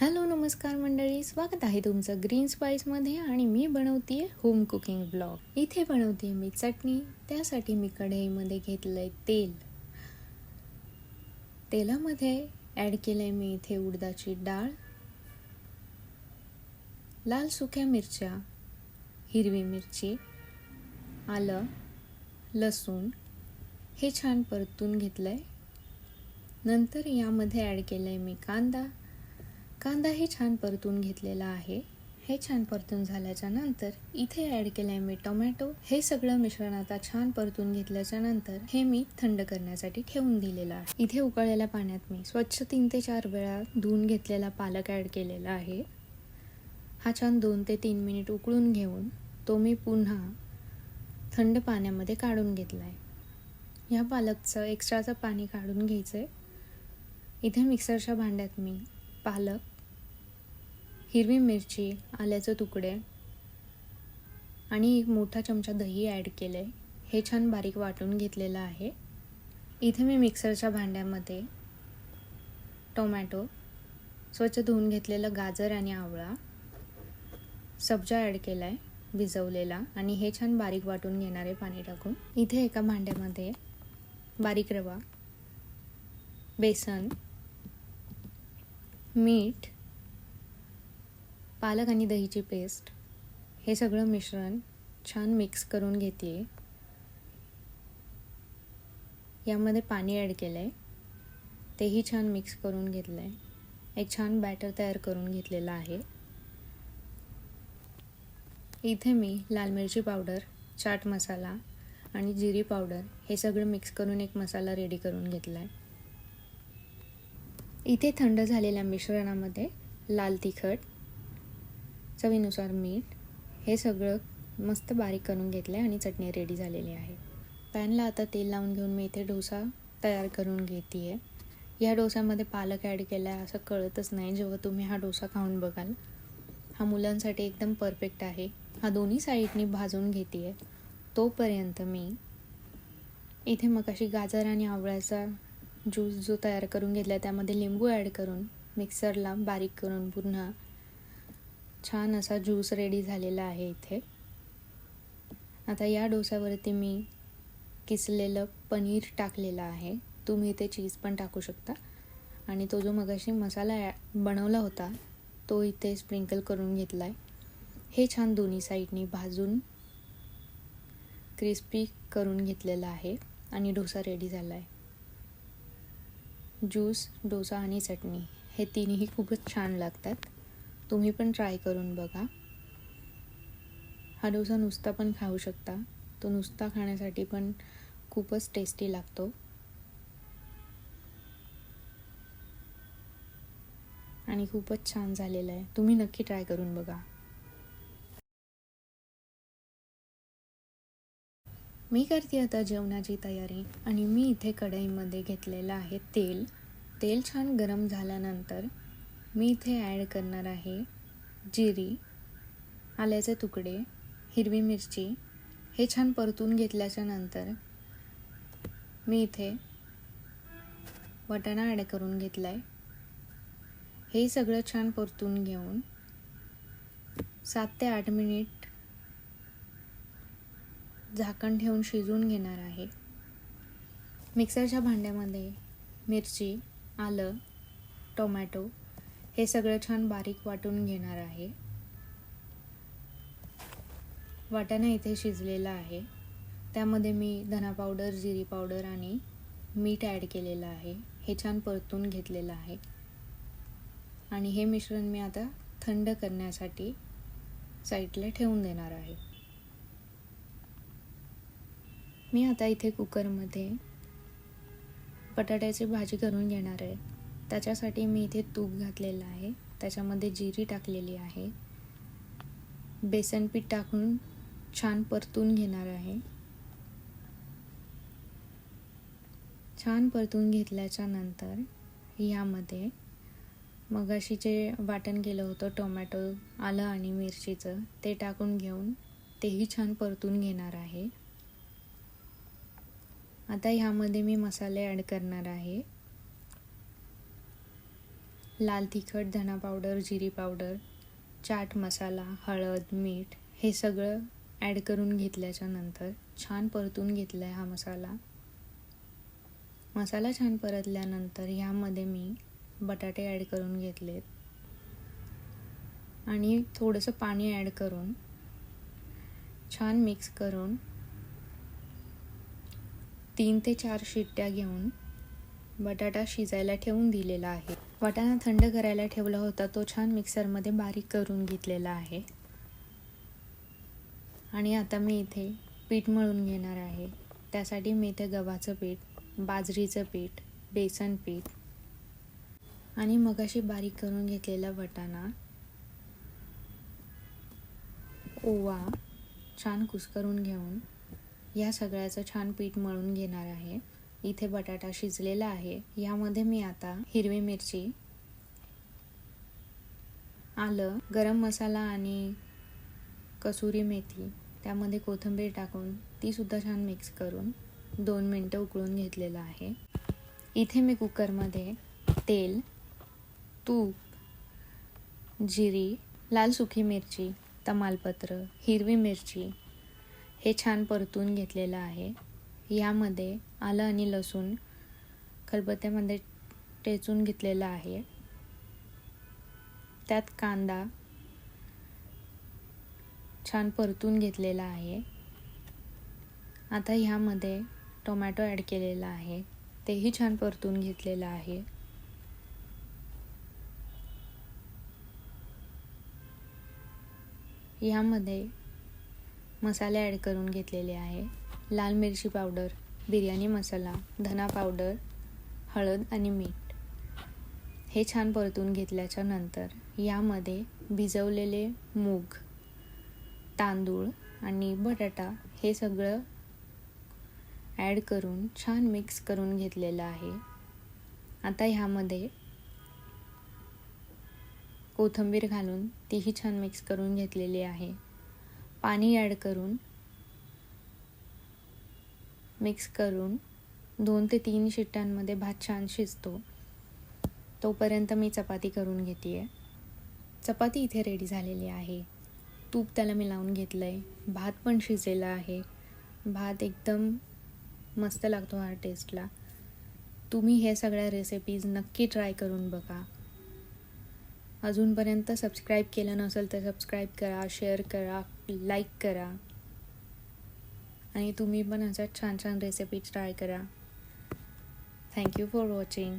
Hello नमस्कार मंडळी. स्वागत आहे तुमचं ग्रीन स्पाईसमध्ये आणि मी बनवते होम कुकिंग ब्लॉग इथे बनवते मी चटणी त्यासाठी मी कढईमध्ये घेतलं आहे तेल. तेलामध्ये ॲड केलं आहे मी इथे उडदाची डाळ लाल सुक्या मिरच्या हिरवी मिरची आलं लसूण हे छान परतून घेतलं आहे नंतर यामध्ये ॲड केलं आहे मी कांदा कांदाही छान परतून घेतलेला आहे. हे छान परतून झाल्याच्यानंतर इथे ॲड केलं आहे मी टोमॅटो हे सगळं मिश्रण आता छान परतून घेतल्याच्या नंतर हे मी थंड करण्यासाठी ठेवून दिलेलं आहे. इथे उकळलेल्या पाण्यात मी स्वच्छ तीन ते चार वेळा धुवून घेतलेला पालक ॲड केलेला आहे. हा छान दोन ते तीन मिनिट उकळून घेऊन तो मी पुन्हा थंड पाण्यामध्ये काढून घेतला आहे ह्या पालकचं एक्स्ट्राचं पाणी काढून घ्यायचं आहे इथे मिक्सरच्या भांड्यात मी पालक हिरवी मिरची आल्याचे तुकडे आणि एक मोठा चमचा दही ॲड केलं आहे हे छान बारीक वाटून घेतलेलं आहे. इथे मी मिक्सरच्या भांड्यामध्ये टोमॅटो स्वच्छ धुवून घेतलेलं गाजर आणि आवळा सब्जा ॲड केला आहे भिजवलेला आणि हे छान बारीक वाटून घेणारे पाणी टाकून इथे एका भांड्यामध्ये बारीक रवा बेसन मीठ पालक आणि दहीची पेस्ट हे सगळं मिश्रण छान मिक्स करून घेते यामध्ये पाणी ॲड केलं आहे तेही छान मिक्स करून घेतलं आहे एक छान बॅटर तयार करून घेतलेला आहे. इथे मी लाल मिरची पावडर चाट मसाला आणि जिरी पावडर हे सगळं मिक्स करून एक मसाला रेडी करून घेतला आहे इथे थंड झालेल्या मिश्रणामध्ये लाल तिखट चवीनुसार मीठ हे सगळं मस्त बारीक करून घेतलं आहे आणि चटणी रेडी झालेली आहे. पॅनला आता तेल लावून घेऊन मी इथे डोसा तयार करून घेते आहे या डोसामध्ये पालक ॲड केला आहे असं कळतच नाही. जेव्हा तुम्ही हा डोसा खाऊन बघाल हा मुलांसाठी एकदम परफेक्ट आहे. हा दोन्ही साईडनी भाजून घेते आहे तोपर्यंत मी इथे मग अशी गाजर आणि आवळ्याचा ज्यूस जो तयार करून घेतला त्यामध्ये लिंबू ॲड करून मिक्सरला बारीक करून पुन्हा छान असा ज्यूस रेडी झालेला आहे इथे. आता या डोस्यावरती मी किसलेलं पनीर टाकलेलं आहे. तुम्ही इथे चीज पण टाकू शकता. आणि तो जो मगाशी मसाला बनवला होता तो इथे स्प्रिंकल करून घेतला आहे हे छान दोन्ही साईडनी भाजून क्रिस्पी करून घेतलेला आहे आणि डोसा रेडी झाला आहे ज्यूस डोसा आणि चटणी हे तिन्ही खूपच छान लागतात. तुम्ही पण ट्राय करून बघा. हा डोसा नुसता पण खाऊ शकता. तो नुसता खाण्यासाठी पण खूपच टेस्टी लागतो. आणि खूपच छान झालेला आहे. तुम्ही नक्की ट्राय करून बघा. मी करते आता जेवणाची तयारी आणि मी इथे कढईमध्ये घेतलेलं आहे तेल. तेल छान गरम झाल्यानंतर मी इथे ॲड करणार आहे जिरी आल्याचे तुकडे हिरवी मिरची. हे छान परतून घेतल्याच्या नंतर मी इथे वटाणा ॲड करून घेतला आहे हे सगळं छान परतून घेऊन सात ते आठ मिनिट झाकण ठेवून शिजवून घेणार आहे. मिक्सरच्या भांड्यामध्ये मिरची आलं टोमॅटो हे सगळं छान बारीक वाटून घेणार आहे. वाटाणा इथे शिजलेला आहे. त्यामध्ये मी धना पावडर जिरी पावडर आणि मीठ ॲड केलेलं आहे. हे छान परतून घेतलेलं आहे. आणि हे मिश्रण मी आता थंड करण्यासाठी साईडला ठेवून देणार आहे. मी आता इथे कुकरमध्ये बटाट्याची भाजी करून घेणार आहे. त्याच्यासाठी मी इथे तूप घातलेलं आहे. त्याच्यामध्ये जिरी टाकलेली आहे. बेसन पीठ टाकून छान परतून घेणार आहे. छान परतून घेतल्याच्या नंतर ह्यामध्ये मगाशी जे वाटण केलं होतं टोमॅटो आलं आणि मिरचीचं ते टाकून घेऊन तेही छान परतून घेणार आहे. आता ह्यामध्ये मी मसाले ॲड करणार आहे. लाल तिखट धना पावडर जिरी पावडर चाट मसाला हळद मीठ हे सगळं ॲड करून घेतल्याच्या नंतर छान परतून घेतला आहे हा मसाला. मसाला छान परतल्यानंतर ह्यामध्ये मी बटाटे ॲड करून घेतलेत. आणि थोडंसं पाणी ॲड करून छान मिक्स करून तीन ते चार शिट्ट्या घेऊन बटाटा शिजायला ठेवून दिलेला आहे. वाटाणा थंड करायला ठेवला होता तो छान मिक्सरमध्ये बारीक करून घेतलेला आहे. आणि आता मी इथे पीठ मळून घेणार आहे. त्यासाठी मी इथे गव्हाचं पीठ बाजरीचं पीठ बेसन पीठ आणि मगाशी बारीक करून घेतलेला वाटाणा ओवा छान कुस्करून घेऊन या सगळ्याचं छान पीठ मळून घेणार आहे. इथे बटाटा शिजलेला आहे. यामध्ये मी आता हिरवी मिरची आलं गरम मसाला आणि कसुरी मेथी त्यामध्ये कोथिंबीर टाकून ती सुद्धा छान मिक्स करून दोन मिनटं उकळून घेतलेलं आहे. इथे मी कुकरमध्ये तेल तूप जिरी लाल सुकी मिरची तमालपत्र हिरवी मिरची हे छान परतून घेतलेलं आहे. यामध्ये आलं आणि लसूण खलबत्त्यामध्ये टेचून घेतलेलं आहे. त्यात कांदा छान परतून घेतलेला आहे. आता ह्यामध्ये टोमॅटो ॲड केलेला आहे. तेही छान परतून घेतलेलं आहे. ह्यामध्ये मसाले ॲड करून घेतलेले आहे. लाल मिरची पावडर बिर्याणी मसाला धना पावडर हळद आणि मीठ. हे छान परतून घेतल्याच्या नंतर यामध्ये भिजवलेले मूग तांदूळ आणि बटाटा हे सगळं ॲड करून छान मिक्स करून घेतलेलं आहे. आता ह्यामध्ये कोथिंबीर घालून तीही छान मिक्स करून घेतलेली आहे. पाणी ॲड करून मिक्स करून दोन ते तीन शिट्ट्यांमध्ये भात छान शिजतो. तोपर्यंत मी चपाती करून घेते आहे चपाती इथे रेडी झालेली आहे. तूप त्याला मी लावून घेतलं आहे भात पण शिजलेला आहे. भात एकदम मस्त लागतो हा टेस्टला तुम्ही हे सगळ्या रेसिपीज नक्की ट्राय करून बघा. अजूनपर्यंत सबस्क्राईब केलं नसेल तर सबस्क्राईब करा शेअर करा लाईक करा. आणि तुम्ही पण अशा छान छान रेसिपीज ट्राय करा थँक्यू फॉर वॉचिंग